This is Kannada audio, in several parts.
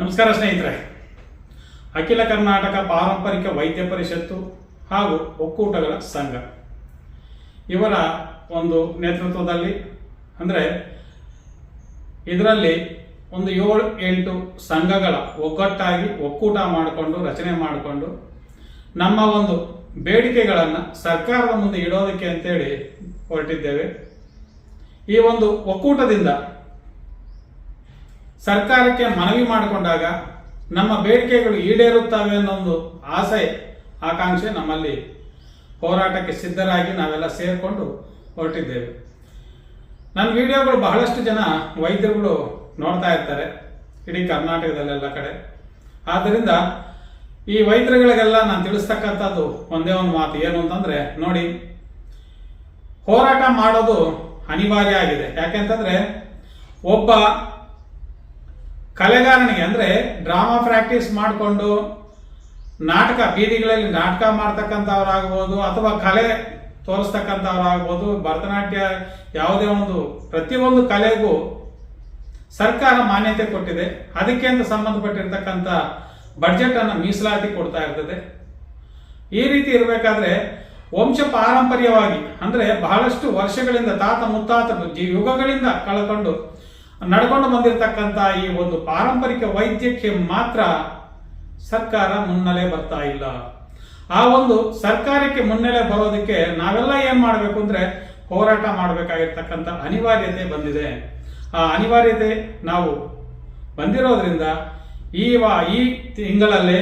ನಮಸ್ಕಾರ ಸ್ನೇಹಿತರೆ. ಅಖಿಲ ಕರ್ನಾಟಕ ಪಾರಂಪರಿಕ ವೈದ್ಯ ಪರಿಷತ್ತು ಹಾಗೂ ಒಕ್ಕೂಟಗಳ ಸಂಘ. ಇವರ ಒಂದು ನೇತೃತ್ವದಲ್ಲಿ ಅಂದರೆ ಇದರಲ್ಲಿ ಒಂದು ಏಳು ಎಂಟು ಸಂಘಗಳ ಒಗ್ಗಟ್ಟಾಗಿ ಒಕ್ಕೂಟ ಮಾಡಿಕೊಂಡು, ರಚನೆ ಮಾಡಿಕೊಂಡು ನಮ್ಮ ಒಂದು ಬೇಡಿಕೆಗಳನ್ನು ಸರ್ಕಾರದ ಮುಂದೆ ಇಡೋದಕ್ಕೆ ಅಂತೇಳಿ ಹೊರಟಿದ್ದೇವೆ. ಈ ಒಂದು ಒಕ್ಕೂಟದಿಂದ ಸರ್ಕಾರಕ್ಕೆ ಮನವಿ ಮಾಡಿಕೊಂಡಾಗ ನಮ್ಮ ಬೇಡಿಕೆಗಳು ಈಡೇರುತ್ತವೆ ಅನ್ನೋ ಒಂದು ಆಸೆ, ಆಕಾಂಕ್ಷೆ ನಮ್ಮಲ್ಲಿ ಹೋರಾಟಕ್ಕೆ ಸಿದ್ಧರಾಗಿ ನಾವೆಲ್ಲ ಸೇರಿಕೊಂಡು ಹೊರಟಿದ್ದೇವೆ. ನನ್ನ ವಿಡಿಯೋಗಳು ಬಹಳಷ್ಟು ಜನ ವೈದ್ಯರುಗಳು ನೋಡ್ತಾ ಇರ್ತಾರೆ, ಇಡೀ ಕರ್ನಾಟಕದಲ್ಲೆಲ್ಲ ಕಡೆ. ಆದ್ದರಿಂದ ಈ ವೈದ್ಯರುಗಳಿಗೆಲ್ಲ ನಾನು ತಿಳಿಸ್ತಕ್ಕಂಥದ್ದು ಒಂದೇ ಒಂದು ಮಾತು, ಏನು ಅಂತಂದ್ರೆ, ನೋಡಿ, ಹೋರಾಟ ಮಾಡೋದು ಅನಿವಾರ್ಯ ಆಗಿದೆ. ಯಾಕೆಂತಂದ್ರೆ ಒಬ್ಬ ಕಲೆಗಾರನಿಗೆ ಅಂದ್ರೆ ಡ್ರಾಮಾ ಪ್ರಾಕ್ಟೀಸ್ ಮಾಡಿಕೊಂಡು ನಾಟಕ, ಬೀದಿಗಳಲ್ಲಿ ನಾಟಕ ಮಾಡ್ತಕ್ಕಂಥವ್ರಾಗ್ಬೋದು ಅಥವಾ ಕಲೆ ತೋರಿಸ್ತಕ್ಕಂಥವ್ರಾಗ್ಬೋದು, ಭರತನಾಟ್ಯ ಯಾವುದೇ ಒಂದು ಪ್ರತಿಯೊಂದು ಕಲೆಗೂ ಸರ್ಕಾರ ಮಾನ್ಯತೆ ಕೊಟ್ಟಿದೆ. ಅದಕ್ಕೆ ಅಂತ ಸಂಬಂಧಪಟ್ಟಿರ್ತಕ್ಕಂಥ ಬಡ್ಜೆಟ್ ಅನ್ನು ಮೀಸಲಾತಿ ಕೊಡ್ತಾ ಇರ್ತದೆ. ಈ ರೀತಿ ಇರಬೇಕಾದ್ರೆ ವಂಶ ಪಾರಂಪರ್ಯವಾಗಿ ಅಂದ್ರೆ ಬಹಳಷ್ಟು ವರ್ಷಗಳಿಂದ ತಾತ ಮುತ್ತಾತರು ಯುಗಗಳಿಂದ ಕಳ್ಕೊಂಡು ನಡ್ಕೊಂಡು ಬಂದಿರತಕ್ಕಂಥ ಈ ಒಂದು ಪಾರಂಪರಿಕ ವೈದ್ಯಕ್ಕೆ ಮಾತ್ರ ಸರ್ಕಾರ ಮುನ್ನೆಲೆ ಬರ್ತಾ ಇಲ್ಲ. ಆ ಒಂದು ಸರ್ಕಾರಕ್ಕೆ ಮುನ್ನೆಲೆ ಬರೋದಕ್ಕೆ ನಾವೆಲ್ಲ ಏನ್ ಮಾಡಬೇಕು ಅಂದ್ರೆ ಹೋರಾಟ ಮಾಡಬೇಕಾಗಿರ್ತಕ್ಕಂಥ ಅನಿವಾರ್ಯತೆ ಬಂದಿದೆ. ಆ ಅನಿವಾರ್ಯತೆ ನಾವು ಬಂದಿರೋದ್ರಿಂದ ಈ ವಾ ಈ ತಿಂಗಳಲ್ಲೇ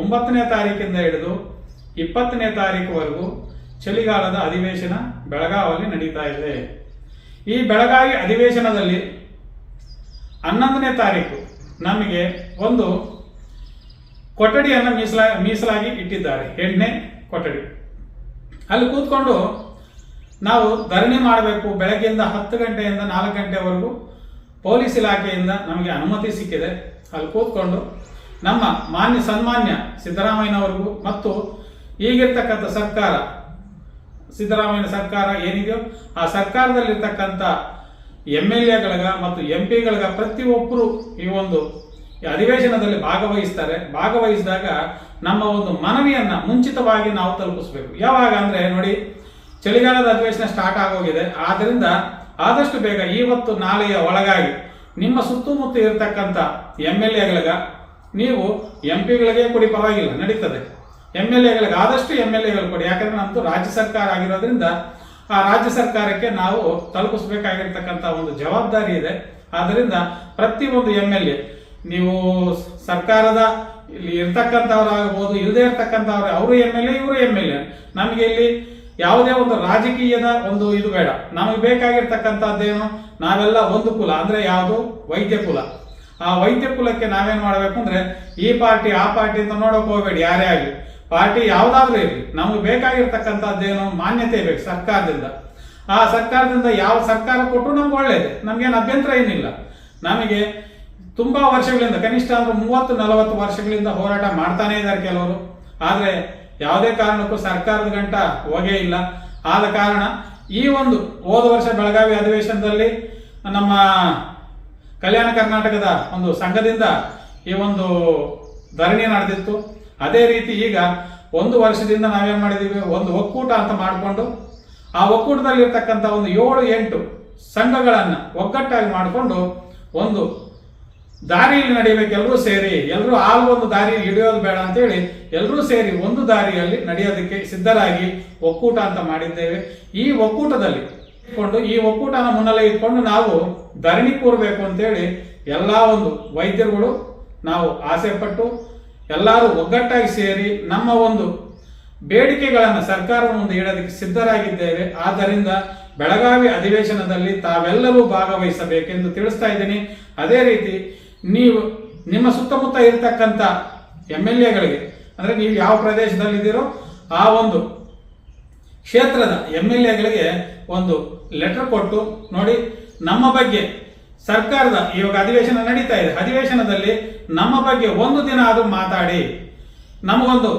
ಒಂಬತ್ತನೇ ತಾರೀಕಿಂದ ಹಿಡಿದು ಇಪ್ಪತ್ತನೇ ತಾರೀಕುವರೆಗೂ ಚಳಿಗಾಲದ ಅಧಿವೇಶನ ಬೆಳಗಾವಲ್ಲಿ ನಡೀತಾ ಇದೆ. ಈ ಬೆಳಗಾವಿ ಅಧಿವೇಶನದಲ್ಲಿ ಹನ್ನೊಂದನೇ ತಾರೀಕು ನಮಗೆ ಒಂದು ಕೊಠಡಿಯನ್ನು ಮೀಸಲಾ, ಮೀಸಲಾಗಿ ಇಟ್ಟಿದ್ದಾರೆ. ಎಣ್ಣೆ ಕೊಠಡಿ. ಅಲ್ಲಿ ಕೂತ್ಕೊಂಡು ನಾವು ಧರಣಿ ಮಾಡಬೇಕು. ಬೆಳಗ್ಗೆಯಿಂದ ಹತ್ತು ಗಂಟೆಯಿಂದ ನಾಲ್ಕು ಗಂಟೆವರೆಗೂ ಪೊಲೀಸ್ ಇಲಾಖೆಯಿಂದ ನಮಗೆ ಅನುಮತಿ ಸಿಕ್ಕಿದೆ. ಅಲ್ಲಿ ಕೂತ್ಕೊಂಡು ನಮ್ಮ ಮಾನ್ಯ ಸನ್ಮಾನ್ಯ ಸಿದ್ದರಾಮಯ್ಯನವರಿಗೂ ಮತ್ತು ಈಗಿರ್ತಕ್ಕಂಥ ಸರ್ಕಾರ ಸಿದ್ದರಾಮಯ್ಯ ಸರ್ಕಾರ ಏನಿದೆಯೋ ಆ ಸರ್ಕಾರದಲ್ಲಿರ್ತಕ್ಕಂಥ ಎಂ ಎಲ್ ಎಗಳಿಗ ಮತ್ತು ಎಂ ಪಿಗಳಿಗ ಪ್ರತಿಯೊಬ್ಬರು ಈ ಒಂದು ಅಧಿವೇಶನದಲ್ಲಿ ಭಾಗವಹಿಸ್ತಾರೆ. ಭಾಗವಹಿಸಿದಾಗ ನಮ್ಮ ಒಂದು ಮನವಿಯನ್ನ ಮುಂಚಿತವಾಗಿ ನಾವು ತಲುಪಿಸ್ಬೇಕು. ಯಾವಾಗ ಅಂದ್ರೆ ನೋಡಿ, ಚಳಿಗಾಲದ ಅಧಿವೇಶನ ಸ್ಟಾರ್ಟ್ ಆಗೋಗಿದೆ. ಆದ್ದರಿಂದ ಆದಷ್ಟು ಬೇಗ ಇವತ್ತು ನಾಳೆಯ ಒಳಗಾಗಿ ನಿಮ್ಮ ಸುತ್ತಮುತ್ತ ಇರತಕ್ಕಂಥ ಎಂ ಎಲ್ ಎಗಳಿಗ ನೀವು ಎಂ ಪಿಗಳಿಗೆ ಕೊಡಿ ಪರವಾಗಿಲ್ಲ, ನಡೀತದೆ. ಎಂ ಎಲ್ ಎಗಳಿಗೆ ಆದಷ್ಟು ಎಂ ಎಲ್ ಎಗಳು ಕೊಡಿ. ಯಾಕಂದ್ರೆ ನಮ್ಮದು ರಾಜ್ಯ ಸರ್ಕಾರ ಆಗಿರೋದ್ರಿಂದ ಆ ರಾಜ್ಯ ಸರ್ಕಾರಕ್ಕೆ ನಾವು ತಲುಪಿಸಬೇಕಾಗಿರ್ತಕ್ಕಂಥ ಒಂದು ಜವಾಬ್ದಾರಿ ಇದೆ. ಆದ್ದರಿಂದ ಪ್ರತಿಯೊಂದು ಎಂ ಎಲ್ ಎ ನೀವು ಸರ್ಕಾರದ ಇಲ್ಲಿ ಇರ್ತಕ್ಕಂಥವ್ರಾಗಬಹುದು ಇಲ್ಲದೆ ಇರ್ತಕ್ಕಂಥವ್ರು, ಅವರು ಎಂ ಎಲ್ ಎ ಇವರು ಎಂ ಎಲ್ ಎ ನಮಗೆ ಇಲ್ಲಿ ಯಾವುದೇ ಒಂದು ರಾಜಕೀಯದ ಒಂದು ಇದು ಬೇಡ. ನಮಗೆ ಬೇಕಾಗಿರ್ತಕ್ಕಂಥದ್ದೇನು ನಾವೆಲ್ಲ ಒಂದು ಕುಲ, ಅಂದ್ರೆ ಯಾವುದು? ವೈದ್ಯ ಕುಲ. ಆ ವೈದ್ಯ ಕುಲಕ್ಕೆ ನಾವೇನ್ ಮಾಡಬೇಕು ಅಂದ್ರೆ ಈ ಪಾರ್ಟಿ, ಆ ಪಾರ್ಟಿ ಅಂತ ನೋಡಕ್ ಹೋಗ್ಬೇಡಿ, ಯಾರೇ ಆಗಲಿ. ಪಾರ್ಟಿ ಯಾವುದಾದ್ರೂ ಇರಲಿ. ನಮಗೆ ಬೇಕಾಗಿರ್ತಕ್ಕಂಥದ್ದೇನು ಮಾನ್ಯತೆ ಬೇಕು ಸರ್ಕಾರದಿಂದ. ಆ ಸರ್ಕಾರದಿಂದ ಯಾವ ಸರ್ಕಾರ ಕೊಟ್ಟರು ನಮ್ಗೆ ಒಳ್ಳೇದು. ನಮಗೇನು ಅಭ್ಯಂತರ ಏನಿಲ್ಲ. ನಮಗೆ ತುಂಬಾ ವರ್ಷಗಳಿಂದ, ಕನಿಷ್ಠ ಅಂದ್ರೆ ಮೂವತ್ತು, ನಲವತ್ತು ವರ್ಷಗಳಿಂದ ಹೋರಾಟ ಮಾಡ್ತಾನೆ ಇದ್ದಾರೆ ಕೆಲವರು. ಆದ್ರೆ ಯಾವುದೇ ಕಾರಣಕ್ಕೂ ಸರ್ಕಾರದ ಗಂಟ ಹೋಗೇ ಇಲ್ಲ. ಆದ ಕಾರಣ ಈ ಒಂದು ಹೋದ ವರ್ಷ ಬೆಳಗಾವಿ ಅಧಿವೇಶನದಲ್ಲಿ ನಮ್ಮ ಕಲ್ಯಾಣ ಕರ್ನಾಟಕದ ಒಂದು ಸಂಘದಿಂದ ಈ ಒಂದು ಧರಣಿ ನಡೆದಿತ್ತು. ಅದೇ ರೀತಿ ಈಗ ಒಂದು ವರ್ಷದಿಂದ ನಾವೇನ್ ಮಾಡಿದೀವಿ? ಒಂದು ಒಕ್ಕೂಟ ಅಂತ ಮಾಡಿಕೊಂಡು ಆ ಒಕ್ಕೂಟದಲ್ಲಿರ್ತಕ್ಕಂಥ ಒಂದು ಏಳು, ಎಂಟು ಸಂಘಗಳನ್ನು ಒಗ್ಗಟ್ಟಾಗಿ ಮಾಡಿಕೊಂಡು ಒಂದು ದಾರಿಯಲ್ಲಿ ನಡಿಬೇಕು ಎಲ್ಲರೂ ಸೇರಿ ಎಲ್ಲರೂ ಆ ಒಂದು ದಾರಿಯಲ್ಲಿ ಹಿಡಿಯೋದು ಬೇಡ ಅಂತೇಳಿ ಎಲ್ಲರೂ ಸೇರಿ ಒಂದು ದಾರಿಯಲ್ಲಿ ನಡೆಯೋದಕ್ಕೆ ಸಿದ್ಧರಾಗಿ ಒಕ್ಕೂಟ ಅಂತ ಮಾಡಿದ್ದೇವೆ. ಈ ಒಕ್ಕೂಟದಲ್ಲಿ ಇಟ್ಕೊಂಡು, ಈ ಒಕ್ಕೂಟನ ಮುನ್ನೆಲೆ ಇಟ್ಕೊಂಡು ನಾವು ಧರಣಿ ಕೂರಬೇಕು ಅಂತೇಳಿ ಎಲ್ಲ ಒಂದು ವೈದ್ಯರುಗಳು ನಾವು ಆಸೆ ಪಟ್ಟು ಎಲ್ಲರೂ ಒಗ್ಗಟ್ಟಾಗಿ ಸೇರಿ ನಮ್ಮ ಒಂದು ಬೇಡಿಕೆಗಳನ್ನು ಸರ್ಕಾರ ಮುಂದೆ ಇಡೋದಕ್ಕೆ ಸಿದ್ಧರಾಗಿದ್ದೇವೆ. ಆದ್ದರಿಂದ ಬೆಳಗಾವಿ ಅಧಿವೇಶನದಲ್ಲಿ ತಾವೆಲ್ಲರೂ ಭಾಗವಹಿಸಬೇಕೆಂದು ತಿಳಿಸ್ತಾ ಇದ್ದೀನಿ. ಅದೇ ರೀತಿ ನೀವು ನಿಮ್ಮ ಸುತ್ತಮುತ್ತ ಇರತಕ್ಕಂಥ ಎಂ ಎಲ್ ಎಗಳಿಗೆ ಅಂದರೆ ನೀವು ಯಾವ ಪ್ರದೇಶದಲ್ಲಿದ್ದೀರೋ ಆ ಒಂದು ಕ್ಷೇತ್ರದ ಎಂ ಎಲ್ ಎಗಳಿಗೆ ಒಂದು ಲೆಟರ್ ಕೊಟ್ಟು ನೋಡಿ ನಮ್ಮ ಬಗ್ಗೆ ಸರ್ಕಾರದ ಇವಾಗ ಅಧಿವೇಶನ ನಡೀತಾ ಇದೆ. ಅಧಿವೇಶನದಲ್ಲಿ ನಮ್ಮ ಬಗ್ಗೆ ಒಂದು ದಿನ ಆದರೂ ಮಾತಾಡಿ, ನಮಗೊಂದು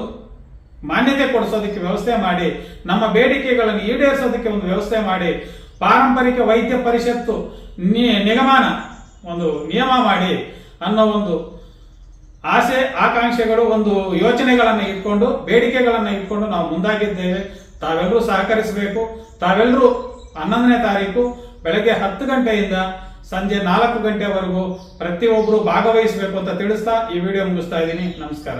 ಮಾನ್ಯತೆ ಕೊಡಿಸೋದಕ್ಕೆ ವ್ಯವಸ್ಥೆ ಮಾಡಿ, ನಮ್ಮ ಬೇಡಿಕೆಗಳನ್ನು ಈಡೇರಿಸೋದಕ್ಕೆ ಒಂದು ವ್ಯವಸ್ಥೆ ಮಾಡಿ, ಪಾರಂಪರಿಕ ವೈದ್ಯ ಪರಿಷತ್ತು ನಿಗಮನ ಒಂದು ನಿಯಮ ಮಾಡಿ ಅನ್ನೋ ಒಂದು ಆಸೆ, ಆಕಾಂಕ್ಷೆಗಳು, ಒಂದು ಯೋಚನೆಗಳನ್ನು ಇಟ್ಕೊಂಡು, ಬೇಡಿಕೆಗಳನ್ನು ಇಟ್ಕೊಂಡು ನಾವು ಮುಂದಾಗಿದ್ದೇವೆ. ತಾವೆಲ್ಲರೂ ಸಹಕರಿಸಬೇಕು. ತಾವೆಲ್ಲರೂ ಹನ್ನೊಂದನೇ ತಾರೀಕು ಬೆಳಗ್ಗೆ ಹತ್ತು ಗಂಟೆಯಿಂದ ಸಂಜೆ ನಾಲ್ಕು ಗಂಟೆವರೆಗೂ ಪ್ರತಿಯೊಬ್ಬರು ಭಾಗವಹಿಸಬೇಕು ಅಂತ ತಿಳಿಸ್ತಾ ಈ ವಿಡಿಯೋ ಮುಗಿಸ್ತಾ ಇದ್ದೀನಿ ನಮಸ್ಕಾರ